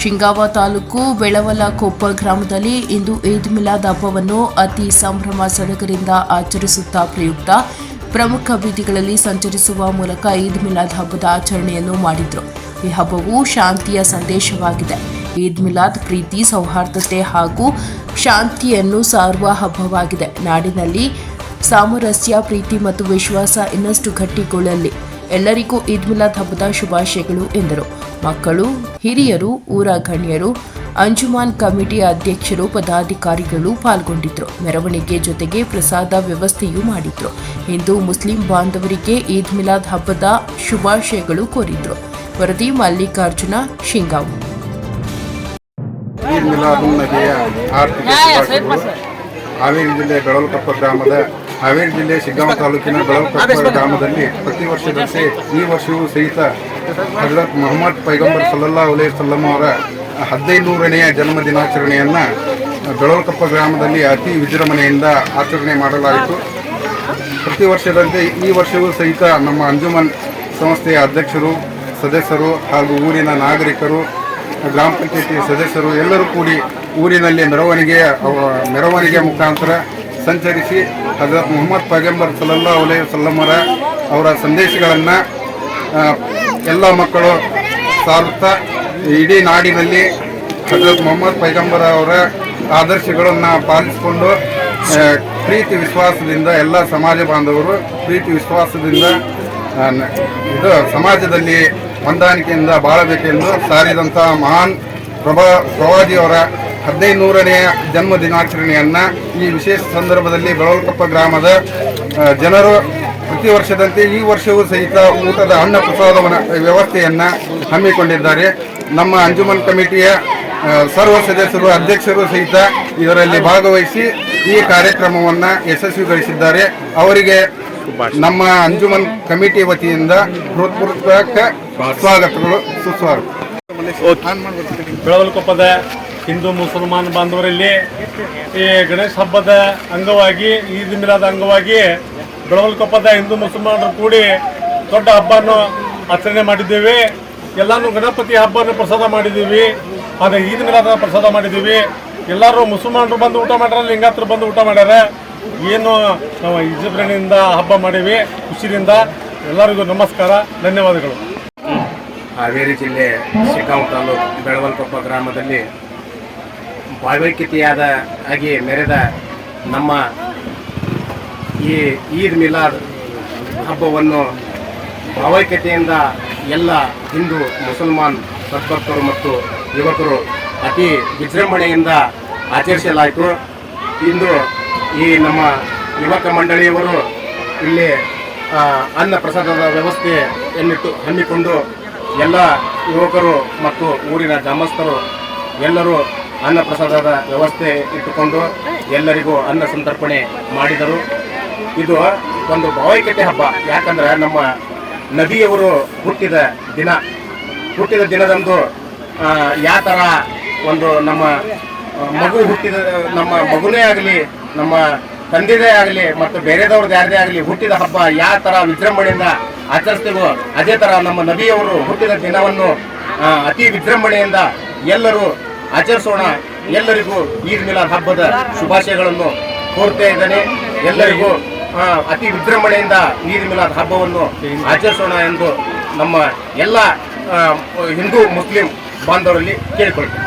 ಶಿಂಗಾವ ತಾಲೂಕು ಬೆಳವಲ ಕೊಪ್ಪ ಗ್ರಾಮದಲ್ಲಿ ಇಂದು ಈದ್ ಮಿಲಾದ್ ಹಬ್ಬವನ್ನು ಅತಿ ಸಂಭ್ರಮ ಸಡಗರಿಂದ ಆಚರಿಸುತ್ತಾ ಪ್ರಯುಕ್ತ ಪ್ರಮುಖ ಬೀದಿಗಳಲ್ಲಿ ಸಂಚರಿಸುವ ಮೂಲಕ ಈದ್ ಮಿಲಾದ್ ಹಬ್ಬದ ಆಚರಣೆಯನ್ನು ಮಾಡಿದ್ರು. ಈ ಹಬ್ಬವು ಶಾಂತಿಯ ಸಂದೇಶವಾಗಿದೆ. ಈದ್ ಮಿಲಾದ್ ಪ್ರೀತಿ, ಸೌಹಾರ್ದತೆ ಹಾಗೂ ಶಾಂತಿಯನ್ನು ಸಾರುವ ಹಬ್ಬವಾಗಿದೆ. ನಾಡಿನಲ್ಲಿ ಸಾಮರಸ್ಯ, ಪ್ರೀತಿ ಮತ್ತು ವಿಶ್ವಾಸ ಇನ್ನಷ್ಟು ಗಟ್ಟಿಗೊಳ್ಳಲಿ. ಎಲ್ಲರಿಗೂ ಈದ್ ಮಿಲಾದ್ ಹಬ್ಬದ ಶುಭಾಶಯಗಳು ಎಂದರು. ಮಕ್ಕಳು, ಹಿರಿಯರು ಊರ ಗಣ್ಯರು ಅಂಜುಮಾನ್ ಕಮಿಟಿ ಅಧ್ಯಕ್ಷರು ಪದಾಧಿಕಾರಿಗಳು ಪಾಲ್ಗೊಂಡಿದ್ರು. ಮೆರವಣಿಗೆ ಜೊತೆಗೆ ಪ್ರಸಾದ ವ್ಯವಸ್ಥೆಯೂ ಮಾಡಿದ್ರು. ಹಿಂದೂ, ಮುಸ್ಲಿಂ ಬಾಂಧವರಿಗೆ ಈದ್ ಮಿಲಾದ್ ಹಬ್ಬದ ಶುಭಾಶಯಗಳು ಕೋರಿದ್ರು. ವರದಿ ಮಲ್ಲಿಕಾರ್ಜುನ ಶಿಂಗಾವ್. ಹಾವೇರಿ ಜಿಲ್ಲೆ ಬೆಳವಲಕೊಪ್ಪ ಗ್ರಾಮದ, ಹಾವೇರಿ ಜಿಲ್ಲೆ ಶಿಗ್ಗಾಂವ ತಾಲೂಕಿನ ಬೆಳವಲಕೊಪ್ಪ ಗ್ರಾಮದಲ್ಲಿ ಪ್ರತಿ ವರ್ಷದಂತೆ ಈ ವರ್ಷವೂ ಸಹಿತ ಹಜರತ್ ಮೊಹಮ್ಮದ್ ಪೈಗಂಬರ್ ಸಲ್ಲಲ್ಲಾ ಉಲೇ ಸಲ್ಲಂ ಅವರ ಹದಿನೈದುನೂರನೆಯ ಜನ್ಮ ದಿನಾಚರಣೆಯನ್ನು ಬೆಳವಲ್ಕಪ್ಪ ಗ್ರಾಮದಲ್ಲಿ ಅತಿ ವಿಜೃಂಭಣೆಯಿಂದ ಆಚರಣೆ ಮಾಡಲಾಯಿತು. ಪ್ರತಿ ವರ್ಷದಂತೆ ಈ ವರ್ಷವೂ ಸಹಿತ ನಮ್ಮ ಅಂಜುಮನ್ ಸಂಸ್ಥೆಯ ಅಧ್ಯಕ್ಷರು, ಸದಸ್ಯರು ಹಾಗೂ ಊರಿನ ನಾಗರಿಕರು, ಗ್ರಾಮ ಪಂಚಾಯತಿ ಸದಸ್ಯರು ಎಲ್ಲರೂ ಕೂಡಿ ಊರಿನಲ್ಲಿ ಮೆರವಣಿಗೆಯ ಮೆರವಣಿಗೆಯ ಮೆರವಣಿಗೆ ಮುಖಾಂತರ ಸಂಚರಿಸಿ ಹಜರತ್ ಮೊಹಮ್ಮದ್ ಪೈಗಂಬರ್ ಸಲ್ಲಲ್ಲಾ ಉಲೇ ಸಲ್ಲಮರ ಅವರ ಸಂದೇಶಗಳನ್ನು ಎಲ್ಲ ಮಕ್ಕಳು ಸಾರುತ್ತಾ ಇಡೀ ನಾಡಿನಲ್ಲಿ ಹಜರತ್ ಮೊಹಮ್ಮದ್ ಪೈಗಂಬರ ಅವರ ಆದರ್ಶಗಳನ್ನು ಪಾಲಿಸಿಕೊಂಡು ಪ್ರೀತಿ ವಿಶ್ವಾಸದಿಂದ ಎಲ್ಲ ಸಮಾಜ ಬಾಂಧವರು ಪ್ರೀತಿ ವಿಶ್ವಾಸದಿಂದ ಇದು ಸಮಾಜದಲ್ಲಿ ಹೊಂದಾಣಿಕೆಯಿಂದ ಬಾಳಬೇಕೆಂದು ಸಾರಿದಂಥ ಮಹಾನ್ ಪ್ರಭಾ, ಪ್ರವಾದಿಯವರ ಹದಿನೈದು ನೂರನೆಯ ಜನ್ಮ ದಿನಾಚರಣೆಯನ್ನು ಈ ವಿಶೇಷ ಸಂದರ್ಭದಲ್ಲಿ ಬೆಳವಲಕೊಪ್ಪ ಗ್ರಾಮದ ಜನರು ಪ್ರತಿ ವರ್ಷದಂತೆ ಈ ವರ್ಷವೂ ಸಹಿತ ಊಟದ ಅನ್ನ ಪ್ರಸಾದವನ ವ್ಯವಸ್ಥೆಯನ್ನು ಹಮ್ಮಿಕೊಂಡಿದ್ದಾರೆ. ನಮ್ಮ ಅಂಜುಮನ್ ಕಮಿಟಿಯ ಸರ್ವ ಸದಸ್ಯರು, ಅಧ್ಯಕ್ಷರು ಸಹಿತ ಇದರಲ್ಲಿ ಭಾಗವಹಿಸಿ ಈ ಕಾರ್ಯಕ್ರಮವನ್ನು ಯಶಸ್ವಿಗೊಳಿಸಿದ್ದಾರೆ. ಅವರಿಗೆ ನಮ್ಮ ಅಂಜುಮನ್ ಕಮಿಟಿ ವತಿಯಿಂದ ಹೃತ್ಪೂರ್ವಕ ಸ್ವಾಗತಗಳು, ಸುಸ್ವಾಗತ. ಬೆಳವಲ್ಕೊಪ್ಪದ ಹಿಂದೂ ಮುಸಲ್ಮಾನ್ ಬಾಂಧವರಲ್ಲಿ ಈ ಗಣೇಶ ಹಬ್ಬದ ಅಂಗವಾಗಿ, ಈದ್ ಮಿಲಾದ ಅಂಗವಾಗಿ ಬೆಳವಲಕೊಪ್ಪದ ಹಿಂದೂ ಮುಸಲ್ಮಾನರು ಕೂಡಿ ದೊಡ್ಡ ಹಬ್ಬವನ್ನು ಆಚರಣೆ ಮಾಡಿದ್ದೀವಿ. ಎಲ್ಲಾನು ಗಣಪತಿ ಹಬ್ಬನ ಪ್ರಸಾದ ಮಾಡಿದ್ದೀವಿ. ಅದೇ ಈದ್ ಮಿಲಾದ ಪ್ರಸಾದ ಮಾಡಿದ್ದೀವಿ. ಎಲ್ಲರೂ ಮುಸಲ್ಮಾನರು ಬಂದು ಊಟ ಮಾಡ್ಯಾರ ಲಿಂಗಾತರು ಬಂದು ಊಟ ಮಾಡ್ಯಾರ. ಏನು ನಾವು ವಿಜೃಂಭಣೆಯಿಂದ ಹಬ್ಬ ಮಾಡೀವಿ, ಖುಷಿಯಿಂದ. ಎಲ್ಲರಿಗೂ ನಮಸ್ಕಾರ, ಧನ್ಯವಾದಗಳು. ಹಾವೇರಿ ಜಿಲ್ಲೆ ಶಿಕಾಂವ್ ತಾಲೂಕು ಬೆಳವಲ್ಕೊಪ್ಪ ಗ್ರಾಮದಲ್ಲಿ ಭಾವೈಕ್ಯತೆಯಾದ ಆಗಿ ಮೆರೆದ ನಮ್ಮ ಈ ಈದ್ ಮಿಲಾದ್ ಹಬ್ಬವನ್ನು ಭಾವೈಕ್ಯತೆಯಿಂದ ಎಲ್ಲ ಹಿಂದೂ, ಮುಸಲ್ಮಾನ್ ಸದ್ಭಕ್ತರು ಮತ್ತು ಯುವಕರು ಅತಿ ವಿಜೃಂಭಣೆಯಿಂದ ಆಚರಿಸಲಾಯಿತು. ಇಂದು ಈ ನಮ್ಮ ಯುವಕ ಮಂಡಳಿಯವರು ಇಲ್ಲಿ ಅನ್ನ ಪ್ರಸಾದದ ವ್ಯವಸ್ಥೆ ಎನ್ನಿಟ್ಟು, ಹಮ್ಮಿಕೊಂಡು ಎಲ್ಲ ಯುವಕರು ಮತ್ತು ಊರಿನ ಗ್ರಾಮಸ್ಥರು ಎಲ್ಲರೂ ಅನ್ನ ಪ್ರಸಾದದ ವ್ಯವಸ್ಥೆ ಇಟ್ಟುಕೊಂಡು ಎಲ್ಲರಿಗೂ ಅನ್ನ ಸಂತರ್ಪಣೆ ಮಾಡಿದರು. ಇದು ಒಂದು ಭಾವೈಕ್ಯತೆ ಹಬ್ಬ. ಯಾಕಂದ್ರೆ ನಮ್ಮ ನದಿಯವರು ಹುಟ್ಟಿದ ದಿನ. ಹುಟ್ಟಿದ ದಿನದಂದು ಯಾವ ಥರ ಒಂದು ನಮ್ಮ ಮಗು ಹುಟ್ಟಿದ, ನಮ್ಮ ಮಗುನೇ ಆಗಲಿ, ನಮ್ಮ ತಂದೆದೇ ಆಗಲಿ, ಮತ್ತು ಬೇರೆದವ್ರದ್ದು ಯಾರದೇ ಆಗಲಿ ಹುಟ್ಟಿದ ಹಬ್ಬ ಯಾವ ಥರ ವಿಜೃಂಭಣೆಯಿಂದ ಆಚರಿಸ್ತೀವೋ, ಅದೇ ಥರ ನಮ್ಮ ನದಿಯವರು ಹುಟ್ಟಿದ ದಿನವನ್ನು ಅತಿ ವಿಜೃಂಭಣೆಯಿಂದ ಎಲ್ಲರೂ ಆಚರಿಸೋಣ. ಎಲ್ಲರಿಗೂ ಈದ್ ಮಿಲಾದ್ ಹಬ್ಬದ ಶುಭಾಶಯಗಳನ್ನು ಕೋರ್ತಾ ಇದ್ದೇನೆ. ಎಲ್ಲರಿಗೂ ಅತಿ ವಿಜೃಂಭಣೆಯಿಂದ ನೀರು ಮಿಲಾದ್ ಹಬ್ಬವನ್ನು ಆಚರಿಸೋಣ ಎಂದು ನಮ್ಮ ಎಲ್ಲ ಹಿಂದೂ ಮುಸ್ಲಿಂ ಬಾಂಧವರಲ್ಲಿ ಕೇಳಿಕೊಳ್ತೇನೆ